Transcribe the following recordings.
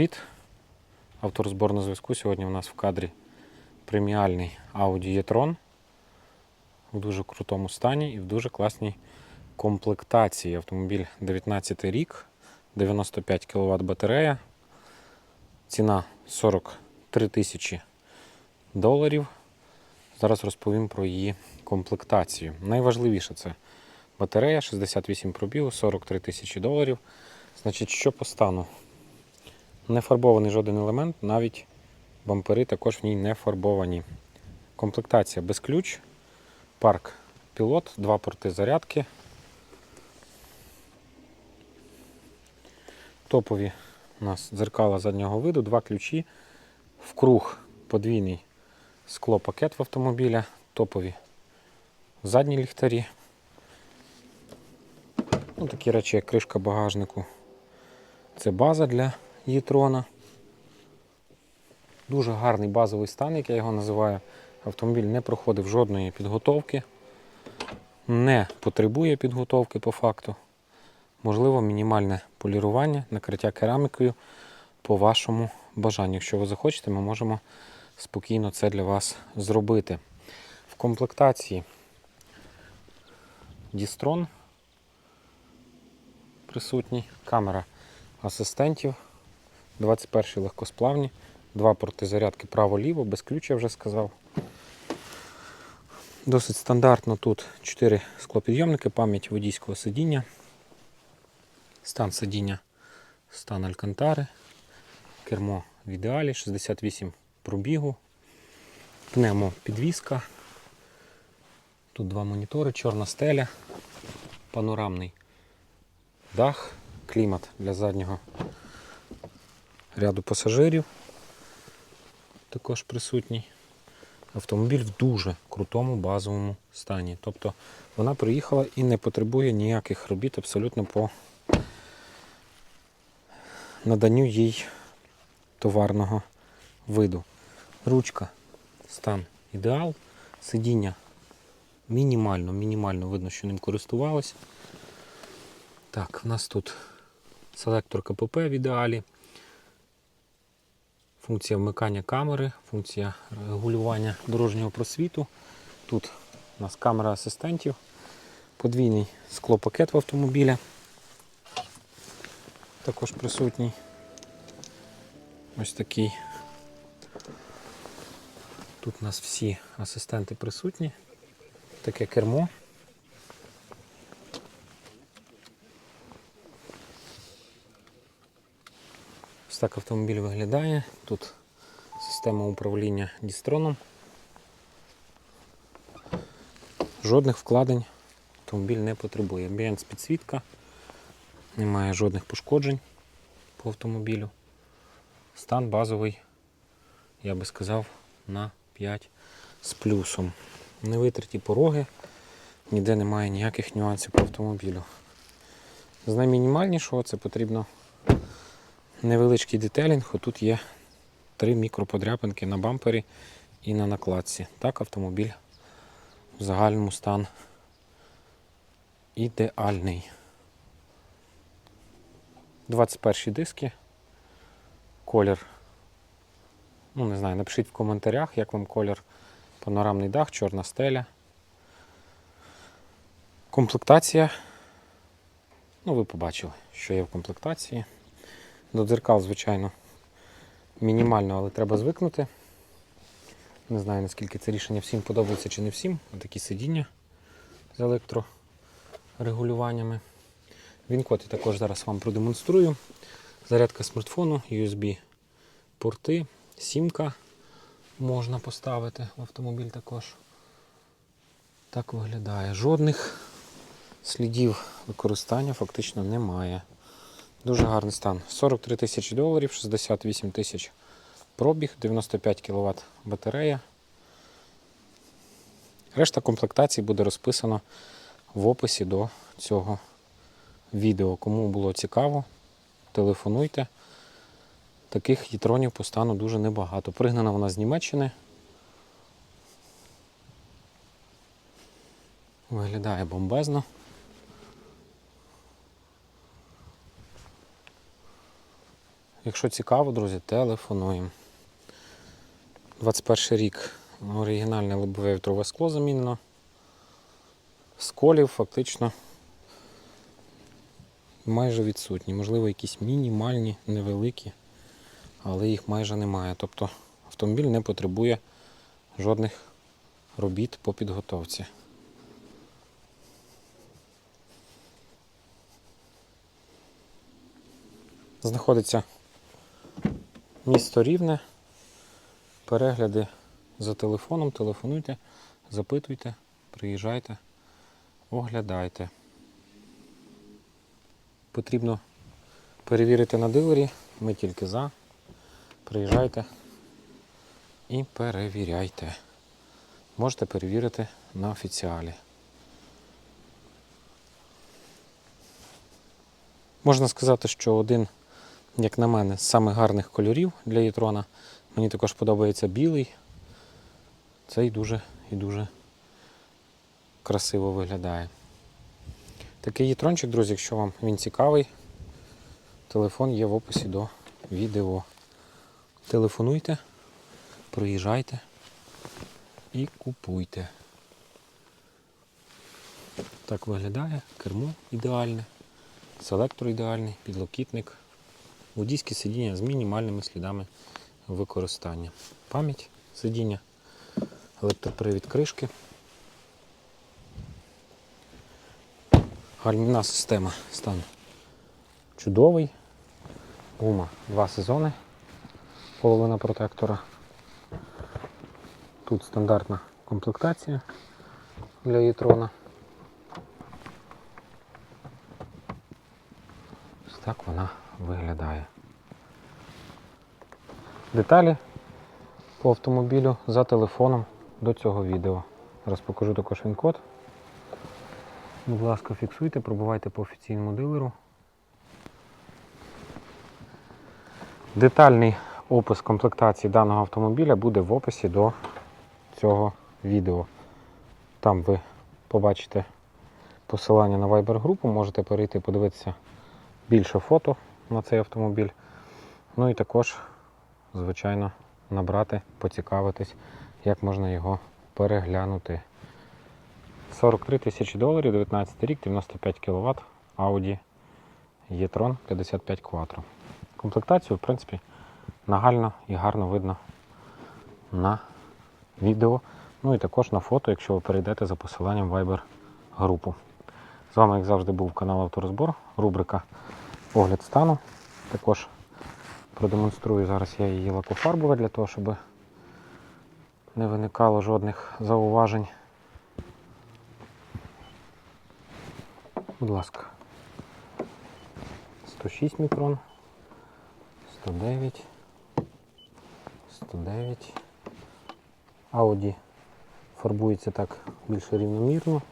привіт! Авторозбор на зв'язку. Сьогодні у нас в кадрі преміальний Audi e-tron в дуже крутому стані і в дуже класній комплектації. Автомобіль 19 рік, 95 кВт батарея, ціна 43 тисячі доларів. Зараз розповім про її комплектацію. Найважливіше це батарея 68 пробігу, 43 тисячі доларів. Значить, що по стану? Не фарбований жоден елемент, навіть бампери також в ній не фарбовані. Комплектація без ключ, парк пілот, два порти зарядки. Топові у нас дзеркала заднього виду, два ключі, вкруг подвійний склопакет в автомобіля, топові задні ліхтарі. Ну, такі речі, як кришка багажнику. Це база для Єтрона. Дуже гарний базовий стан, як я його називаю. Автомобіль не проходив жодної підготовки, не потребує підготовки по факту. Можливо, мінімальне полірування, накриття керамікою по вашому бажанню. Якщо ви захочете, ми можемо спокійно це для вас зробити. В комплектації Дістрон присутній, камера асистентів, 21 легкосплавні, два порти зарядки право-ліво, без ключа вже сказав. Досить стандартно тут 4 склопідйомники, пам'ять водійського сидіння, стан сидіння, стан алькантари, кермо в ідеалі, 68 пробігу, пнемо підвіска. Тут два монітори, чорна стеля, панорамний дах, клімат для заднього ряду пасажирів. Також присутній. Автомобіль в дуже крутому базовому стані. Тобто вона приїхала і не потребує ніяких робіт абсолютно по наданню їй товарного виду. Ручка, стан ідеал, сидіння мінімально, мінімально видно, що ним користувалися. Так, в нас тут селектор КПП в ідеалі. Функція вмикання камери, функція регулювання дорожнього просвіту. Тут у нас камера асистентів, подвійний склопакет в автомобілі. Також присутній. Ось такий. Тут у нас всі асистенти присутні. Таке кермо. Ось так автомобіль виглядає. Тут система управління дістроном. Жодних вкладень автомобіль не потребує. Амбієнт підсвітка, немає жодних пошкоджень по автомобілю. Стан базовий, я би сказав, на 5 з плюсом. Не витерті пороги, ніде немає ніяких нюансів по автомобілю. З наймінімальнішого це потрібно невеличкий детелінг. Тут є три мікроподряпинки на бампері і на накладці. Так, автомобіль в загальному стан ідеальний. 21 диски. Колір. Ну, не знаю, напишіть в коментарях, як вам колір панорамний дах, чорна стеля. Комплектація. Ну, ви побачили, що є в комплектації. До дзеркал, звичайно, мінімально, але треба звикнути. Не знаю, наскільки це рішення всім подобається чи не всім. Такі сидіння з електрорегулюваннями. Він-код я також зараз вам продемонструю. Зарядка смартфону, USB порти, сімка можна поставити в автомобіль також. Так виглядає. Жодних слідів використання фактично немає. Дуже гарний стан. 43 тисячі доларів, 68 тисяч пробіг, 95 кВт батарея. Решта комплектацій буде розписано в описі до цього відео. Кому було цікаво, телефонуйте. Таких єтронів по стану дуже небагато. Пригнана вона з Німеччини. Виглядає бомбезно. Якщо цікаво, друзі, телефонуємо. 21 рік оригінальне лобове вітрове скло замінено. Сколів фактично майже відсутні. Можливо, якісь мінімальні, невеликі, але їх майже немає. Тобто автомобіль не потребує жодних робіт по підготовці. Знаходиться місто Рівне. Перегляди за телефоном, телефонуйте, запитуйте, приїжджайте, оглядайте. Потрібно перевірити на дилері, ми тільки за. Приїжджайте і перевіряйте. Можете перевірити на офіціалі. Можна сказати, що один, як на мене, з самих гарних кольорів для Єтрона. Мені також подобається білий. Цей дуже і дуже красиво виглядає. Такий єтрончик, друзі, якщо вам він цікавий, телефон є в описі до відео. Телефонуйте, проїжджайте і купуйте. Так виглядає, кермо ідеальне, селектор ідеальний, підлокітник, водійське сидіння з мінімальними слідами використання. Пам'ять сидіння, електропривід кришки. Гальмівна система стан чудовий. Гума два сезони, половина протектора. Тут стандартна комплектація для Єтрона. Ось так вона виглядає. Деталі по автомобілю за телефоном до цього відео. Зараз покажу також він-код. Будь ласка, фіксуйте, пробувайте по офіційному дилеру. Детальний опис комплектації даного автомобіля буде в описі до цього відео. Там ви побачите посилання на Viber групу, можете перейти подивитися більше фото на цей автомобіль. Ну і також, звичайно, набрати, поцікавитись, як можна його переглянути. 43 тисячі доларів, 19 рік, 95 кВт, Audi e-tron 55 Quattro. Комплектацію, в принципі, нагально і гарно видно на відео. Ну і також на фото, якщо ви перейдете за посиланням Viber групу. З вами, як завжди, був канал Авторозбор, рубрика Огляд стану. Також продемонструю зараз я її лакофарбове для того, щоб не виникало жодних зауважень. Будь ласка. 106 мікрон, 109, 109. Audi фарбується так більш рівномірно,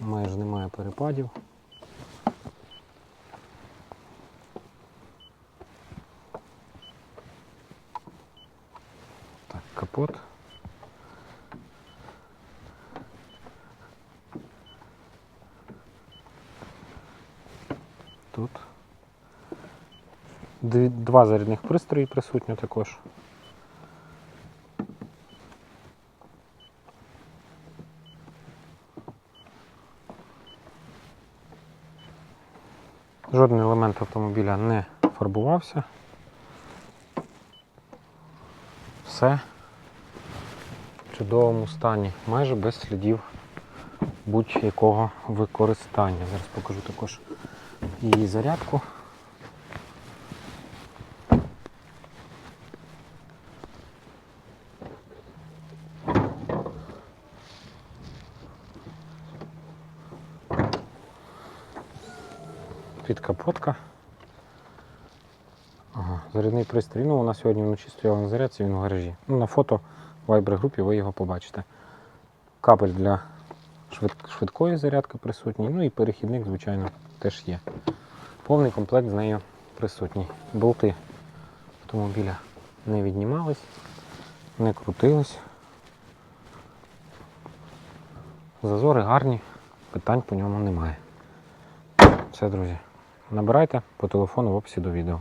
майже немає перепадів. Так, капот. Тут два зарядних пристрої присутні також. Жоден елемент автомобіля не фарбувався. Все чудовому стані, майже без слідів будь-якого використання. Зараз покажу також її зарядку. Підкапотка. Ага, зарядний пристрій. Ну, нас сьогодні вночі стояв на зарядці, він в гаражі. Ну, на фото в Viber групі ви його побачите. Кабель для швидкої зарядки присутній. Ну і перехідник, звичайно, теж є. Повний комплект з нею присутній. Болти автомобіля не віднімались, не крутились. Зазори гарні, питань по ньому немає. Все, друзі. Набирайте по телефону в описі до відео.